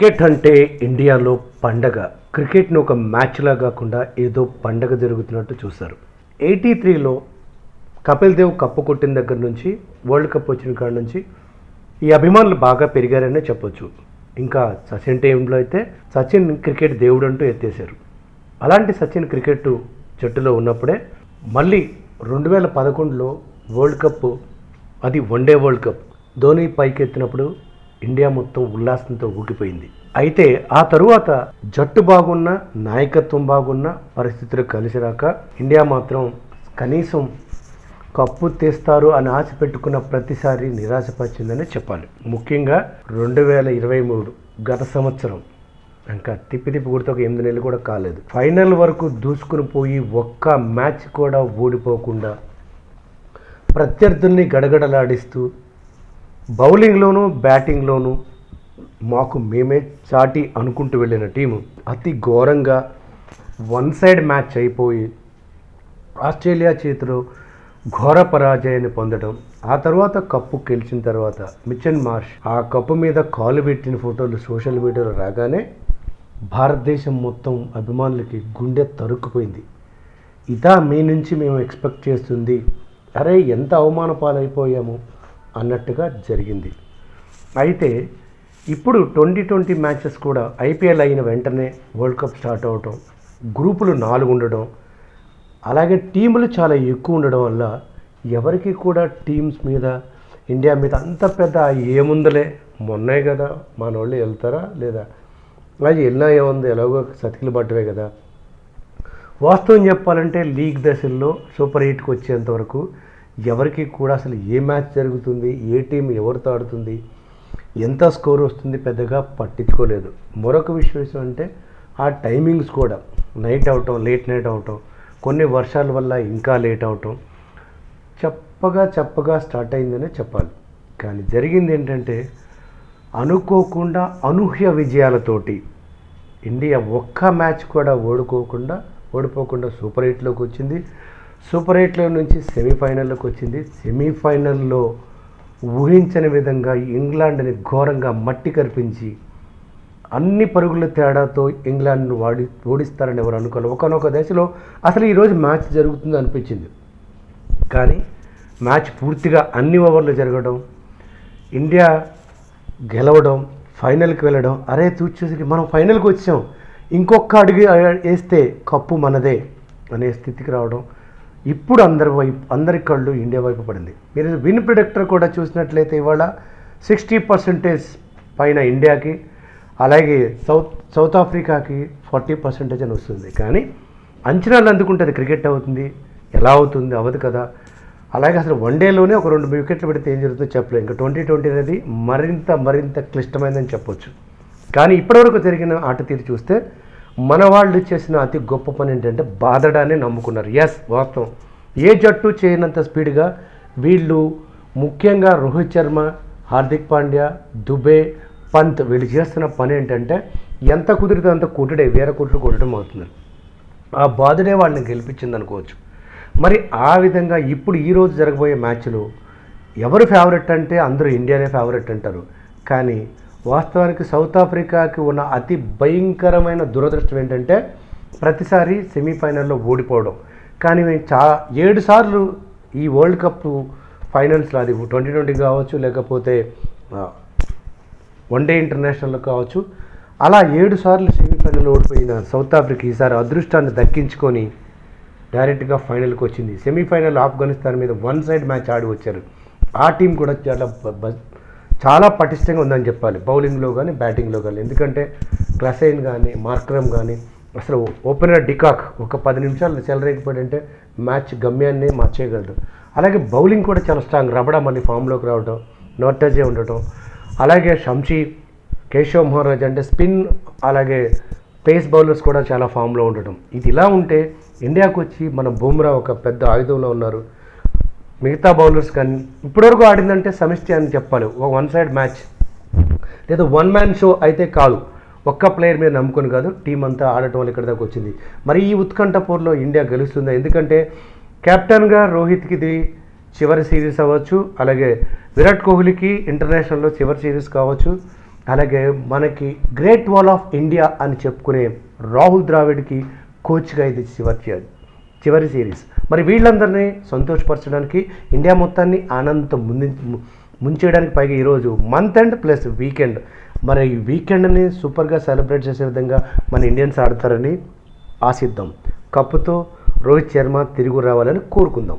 Cricket అంటే ఇండియాలో పండగ. క్రికెట్ని ఒక మ్యాచ్లా కాకుండా ఏదో పండగ జరుగుతున్నట్టు చూస్తారు. ఎయిటీ త్రీలో కపిల్ దేవ్ కప్పు కొట్టిన దగ్గర నుంచి వరల్డ్ కప్ వచ్చిన కాడ నుంచి ఈ అభిమానులు బాగా పెరిగారనే చెప్పొచ్చు. ఇంకా సచిన్ టైంలో అయితే సచిన్ క్రికెట్ దేవుడు అంటూ ఎత్తేసారు అలాంటి సచిన్ క్రికెట్ జట్టులో ఉన్నప్పుడే మళ్ళీ రెండు వేల పదకొండులో వరల్డ్ కప్ అది one day World Cup. Dhoni పైకెత్తినప్పుడు India మొత్తం ఉల్లాసంతో ఊగిపోయింది. అయితే ఆ తరువాత జట్టు బాగున్న నాయకత్వం బాగున్న పరిస్థితులు కలిసి రాక ఇండియా మాత్రం కనీసం కప్పు తీస్తారు అని ఆశ పెట్టుకున్న ప్రతిసారి నిరాశపరిచిందని చెప్పాలి. ముఖ్యంగా రెండు వేల ఇరవై మూడు గత సంవత్సరం. ఇంకా తిప్పి తిప్పి కొడితే ఒక ఎనిమిది నెలలు కూడా కాలేదు. ఫైనల్ వరకు దూసుకుని పోయి ఒక్క మ్యాచ్ కూడా ఓడిపోకుండా ప్రత్యర్థుల్ని గడగడలాడిస్తూ బౌలింగ్లోనూ బ్యాటింగ్లోనూ మాకు మేమే చాటి అనుకుంటూ వెళ్ళిన టీము అతి ఘోరంగా వన్ సైడ్ మ్యాచ్ అయిపోయి ఆస్ట్రేలియా చేతిలో ఘోర పరాజయాన్ని పొందడం ఆ తర్వాత కప్పు గెలిచిన తర్వాత మిచెన్ మార్ష్ ఆ కప్పు మీద కాలు పెట్టిన ఫోటోలు సోషల్ మీడియాలో రాగానే భారతదేశం మొత్తం అభిమానులకి గుండె తరుక్కుపోయింది. ఇదా మీ నుంచి మేము ఎక్స్పెక్ట్ చేస్తుంది. అరే ఎంత అవమాన పాలైపోయాము అన్నట్టుగా జరిగింది. అయితే ఇప్పుడు ట్వంటీ ట్వంటీ మ్యాచెస్ కూడా ఐపీఎల్ అయిన వెంటనే వరల్డ్ కప్ స్టార్ట్ అవటం గ్రూపులు నాలుగు ఉండడం అలాగే టీములు చాలా ఎక్కువ ఉండడం వల్ల ఎవరికి కూడా టీమ్స్ మీద ఇండియా మీద అంత పెద్ద ఏముందలే. మొన్నే కదా మన వాళ్ళు వెళ్తారా లేదా? అది వెళ్ళినా ఏముంది? ఎలాగో సతికిలు పట్టవే కదా. వాస్తవం చెప్పాలంటే లీగ్ దశల్లో సూపర్ ఎయిట్కి వచ్చేంత వరకు ఎవరికి కూడా అసలు ఏ మ్యాచ్ జరుగుతుంది ఏ టీం ఎవరితో ఆడుతుంది ఎంత స్కోర్ వస్తుంది పెద్దగా పట్టించుకోలేదు. మరొక విషయం అంటే ఆ టైమింగ్స్ కూడా నైట్ అవటం లేట్ నైట్ అవటం కొన్ని వర్షాల వల్ల ఇంకా లేట్ అవటం చెప్పగా చెప్పగా స్టార్ట్ అయిందనే చెప్పాలి. కానీ జరిగింది ఏంటంటే అనుకోకుండా అనూహ్య విజయాలతోటి ఇండియా ఒక్క మ్యాచ్ కూడా ఓడుకోకుండా ఓడిపోకుండా సూపర్ ఎయిట్లోకి వచ్చింది. సూపర్ ఎయిట్లో నుంచి సెమీఫైనల్లోకి వచ్చింది. సెమీఫైనల్లో ఊహించని విధంగా ఇంగ్లాండ్ని ఘోరంగా మట్టి కరిపించి అన్ని పరుగుల తేడాతో ఇంగ్లాండ్ను వాడి ఓడిస్తారని ఎవరు అనుకోవాలి ఒకనొక దశలో అసలు ఈరోజు మ్యాచ్ జరుగుతుంది అనిపించింది. కానీ మ్యాచ్ పూర్తిగా అన్ని ఓవర్లు జరగడం ఇండియా గెలవడం ఫైనల్కి వెళ్ళడం అరే చూసేసరికి మనం ఫైనల్కి వచ్చాం. ఇంకొక అడుగు వేస్తే కప్పు మనదే అనే స్థితికి రావడం ఇప్పుడు అందరి వైపు అందరి కళ్ళు ఇండియా వైపు పడింది. మీరు విన్ ప్రిడిక్టర్ కూడా చూసినట్లయితే ఇవాళ సిక్స్టీ పర్సెంటేజ్ పైన ఇండియాకి అలాగే సౌత్ సౌత్ ఆఫ్రికాకి ఫార్టీ పర్సెంటేజ్ అని వస్తుంది. కానీ అంచనాలు అందుకుంటే అది క్రికెట్ అవుతుంది ఎలా అవుతుంది అవ్వదు కదా. అలాగే అసలు వన్ డేలోనే ఒక రెండు వికెట్లు పెడితే ఏం జరుగుతుందో చెప్పలేదు ఇంకా ట్వంటీ ట్వంటీ అనేది మరింత మరింత క్లిష్టమైందని చెప్పొచ్చు. కానీ ఇప్పటివరకు జరిగిన ఆట తీరు చూస్తే మన వాళ్ళు చేసిన అతి గొప్ప పని ఏంటంటే బాధడాన్ని నమ్ముకున్నారు. ఎస్ వాస్తవం. ఏ జట్టు చేయనంత స్పీడ్గా వీళ్ళు ముఖ్యంగా రోహిత్ శర్మ హార్దిక్ పాండ్యా దుబే పంత్ వీళ్ళు చేస్తున్న పని ఏంటంటే ఎంత కుదిరితే అంత కొట్టుడే వేరే కొట్టుడు కొట్టడం అవుతుంది. ఆ బాధుడే వాళ్ళని గెలిపించింది అనుకోవచ్చు. మరి ఆ విధంగా ఇప్పుడు ఈరోజు జరగబోయే మ్యాచ్లో ఎవరు ఫేవరెట్ అంటే అందరూ ఇండియానే ఫేవరెట్ అంటారు. కానీ వాస్తవానికి సౌత్ ఆఫ్రికాకి ఉన్న అతి భయంకరమైన దురదృష్టం ఏంటంటే ప్రతిసారి సెమీఫైనల్లో ఓడిపోవడం. కానీ మేము చా ఏడు సార్లు ఈ వరల్డ్ కప్ ఫైనల్స్లో అది ట్వంటీ ట్వంటీ కావచ్చు లేకపోతే వన్ డే ఇంటర్నేషనల్ కావచ్చు అలా ఏడు సార్లు సెమీఫైనల్ ఓడిపోయిన సౌత్ ఆఫ్రికా ఈసారి అదృష్టాన్ని దక్కించుకొని డైరెక్ట్గా ఫైనల్కి వచ్చింది. సెమీఫైనల్ ఆఫ్ఘనిస్తాన్ మీద వన్ సైడ్ మ్యాచ్ ఆడి వచ్చారు. ఆ టీం కూడా చాలా చాలా పటిష్టంగా ఉందని చెప్పాలి. బౌలింగ్లో కానీ బ్యాటింగ్లో కానీ ఎందుకంటే క్లసైన్ కానీ మార్క్రమ్ కానీ అసలు ఓపెనర్ డికాక్ ఒక పది నిమిషాలు చెలరేగిపోయాడంటే మ్యాచ్ గమ్యాన్ని మార్చేయగలడు అలాగే బౌలింగ్ కూడా చాలా స్ట్రాంగ్. రబడా మళ్ళీ ఫామ్లోకి రావడం నోటజే ఉండటం. అలాగే షంషీ కేశవ్ మహారాజ్ అంటే స్పిన్ అలాగే పేస్ బౌలర్స్ కూడా చాలా ఫామ్లో ఉండటం. ఇది ఇలా ఉంటే ఇండియాకు వచ్చి మన బుమ్రా ఒక పెద్ద ఆయుధంలో ఉన్నారు. మిగతా బౌలర్స్ కానీ ఇప్పటివరకు ఆడిందంటే సమిష్టి అని చెప్పాలి. ఒక వన్ సైడ్ మ్యాచ్. లేదా వన్ మ్యాన్ షో అయితే కాదు. ఒక్క ప్లేయర్ మీద నమ్ముకొని కాదు టీం అంతా ఆడటం వల్ల ఇక్కడ దాకా వచ్చింది. మరి ఈ ఉత్కంఠ పోర్లో ఇండియా గెలుస్తుందా? ఎందుకంటే కెప్టెన్గా రోహిత్కి ఇది చివరి సిరీస్ అవ్వచ్చు. అలాగే విరాట్ కోహ్లీకి ఇంటర్నేషనల్లో చివరి సిరీస్ కావచ్చు. అలాగే మనకి గ్రేట్ వాల్ ఆఫ్ ఇండియా అని చెప్పుకునే రాహుల్ ద్రావిడ్కి కోచ్గా ఇది చివరి చేయాలి. చివరి సిరీస్. మరి వీళ్ళందరినీ సంతోషపరచడానికి ఇండియా మొత్తాన్ని ఆనందంతో ముందు ముంచేయడానికి పైగా ఈరోజు మంత్ ఎండ్ ప్లస్ వీకెండ్ మరి ఈ వీకెండ్ని సూపర్గా సెలబ్రేట్ చేసే విధంగా మన ఇండియన్స్ ఆడతారని ఆశిద్దాం. కప్పుతో రోహిత్ శర్మ తిరిగి రావాలని కోరుకుందాం.